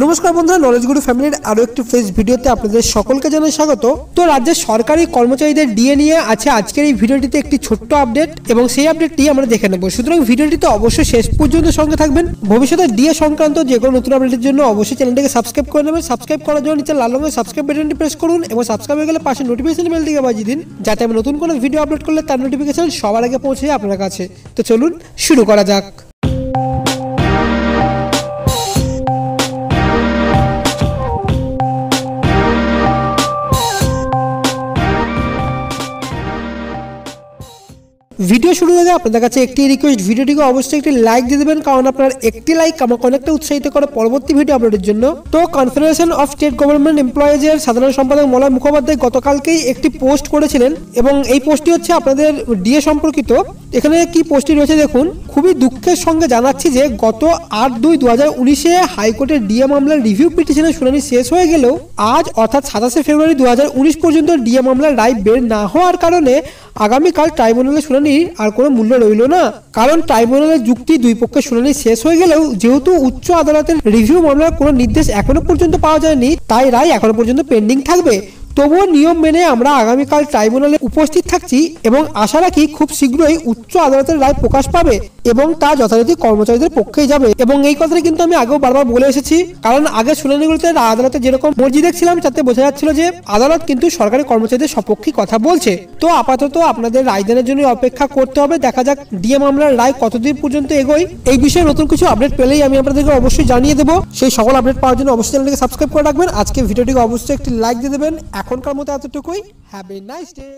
নমস্কার বন্ধুরা নলেজ গুরু ফ্যামিলির আরও একটি ফ্রেশ ভিডিওতে আপনাদের সকলকে জানাই স্বাগত। তো রাজ্যের সরকারি কর্মচারীদের ডিএ নিয়ে আছে আজকের এই ভিডিওটিতে একটি ছোট্ট আপডেট এবং সেই আপডেটটি আমরা দেখে নেব। সুতরাং ভিডিওটিতে অবশ্যই শেষ পর্যন্ত সঙ্গে থাকবেন। ভবিষ্যতে ডিএ সংক্রান্ত যে কোনো নতুন আপডেটের জন্য অবশ্যই চ্যানেলটিকে সাবস্ক্রাইব করে নেবেন। সাবস্ক্রাইব করার জন্য নিচে লাল রঙের সাবস্ক্রাইব বাটনটি প্রেস করুন এবং সাবস্ক্রাইব হয়ে গেলে পাশে নোটিফিকেশন বেলটিকে বাজিয়ে দিন, যাতে আমি নতুন কোনো ভিডিও আপলোড করলে তার নোটিফিকেশন সবার আগে পৌঁছে যায় আপনার কাছে। তো চলুন শুরু করা যাক। ভিডিও শুরু আগে আপনাদের কাছে একটি রিকোয়েস্ট ভিডিওটিকে অবশ্যই একটি লাইক দিয়ে দেবেন, কারণ আপনার একটি লাইক আমাকে অনেকটা উৎসাহিত করে পরবর্তী ভিডিও আপলোডের জন্য। তো কনফেডারেশন অফ স্টেট গভর্নমেন্ট এমপ্লয়েজের সাধারণ সম্পাদক মলয় মুখোপাধ্যায় গতকালকেই একটি পোস্ট করেছিলেন, এবং এই পোস্টটি হচ্ছে আপনাদের ডিএ সম্পর্কিত। এখানে কি পোস্টটি রয়েছে দেখুন, খুবই দুঃখের সঙ্গে জানাচ্ছি যে গত আট দুই দু হাজার উনিশে হাইকোর্টের ডিএ মামলার রিভিউ পিটিশনের শুনানি শেষ হয়ে গেলেও আজ অর্থাৎ সাতাশে ফেব্রুয়ারি দু হাজার উনিশ পর্যন্ত ডিএ মামলার রায় বের না হওয়ার কারণে আগামীকাল ট্রাইব্যুনালের শুনানির আর কোনো মূল্য রইল না। কারণ ট্রাইব্যুনালের যুক্তি দুই পক্ষের শুনানি শেষ হয়ে গেলেও যেহেতু উচ্চ আদালতের রিভিউ মামলার কোনো নির্দেশ এখনও পর্যন্ত পাওয়া যায়নি, তাই রায় এখনও পর্যন্ত পেন্ডিং থাকবে। তবুও নিয়ম মেনে আমরা আগামীকাল ট্রাইব্যুনালে উপস্থিত থাকছি এবং আশা রাখি খুব শীঘ্রই উচ্চ আদালতের রায় প্রকাশ পাবে এবং তা যথারীতি কর্মচারীদের পক্ষেই যাবে। এবং এই কথাটা কিন্তু আমি আগেও বারবার বলে এসেছি। কারণ আগে শুনানিগুলোতে আদালতে যেরকম মর্জি দেখছিলাম, তাতে বোঝা যাচ্ছিল যে আদালত কিন্তু সরকারি কর্মচারীদের সপক্ষে কথা বলছে। তো আপাতত আপনাদের রায়দানের জন্য অপেক্ষা করতে হবে। দেখা যাক ডিএ মামলার রায় কতদিন পর্যন্ত এগোয়। এই বিষয়ে নতুন কিছু আপডেট পেলেই আমি আপনাদেরকে অবশ্যই জানিয়ে দেবো। সেই সকল আপডেট পাওয়ার জন্য অবশ্যই চ্যানেলটিকে সাবস্ক্রাইব করে রাখবেন। আজকে ভিডিওটিকে অবশ্যই একটি লাইক দিয়ে দেবেন। এখনকার মতো এতটুকুই? Have a nice day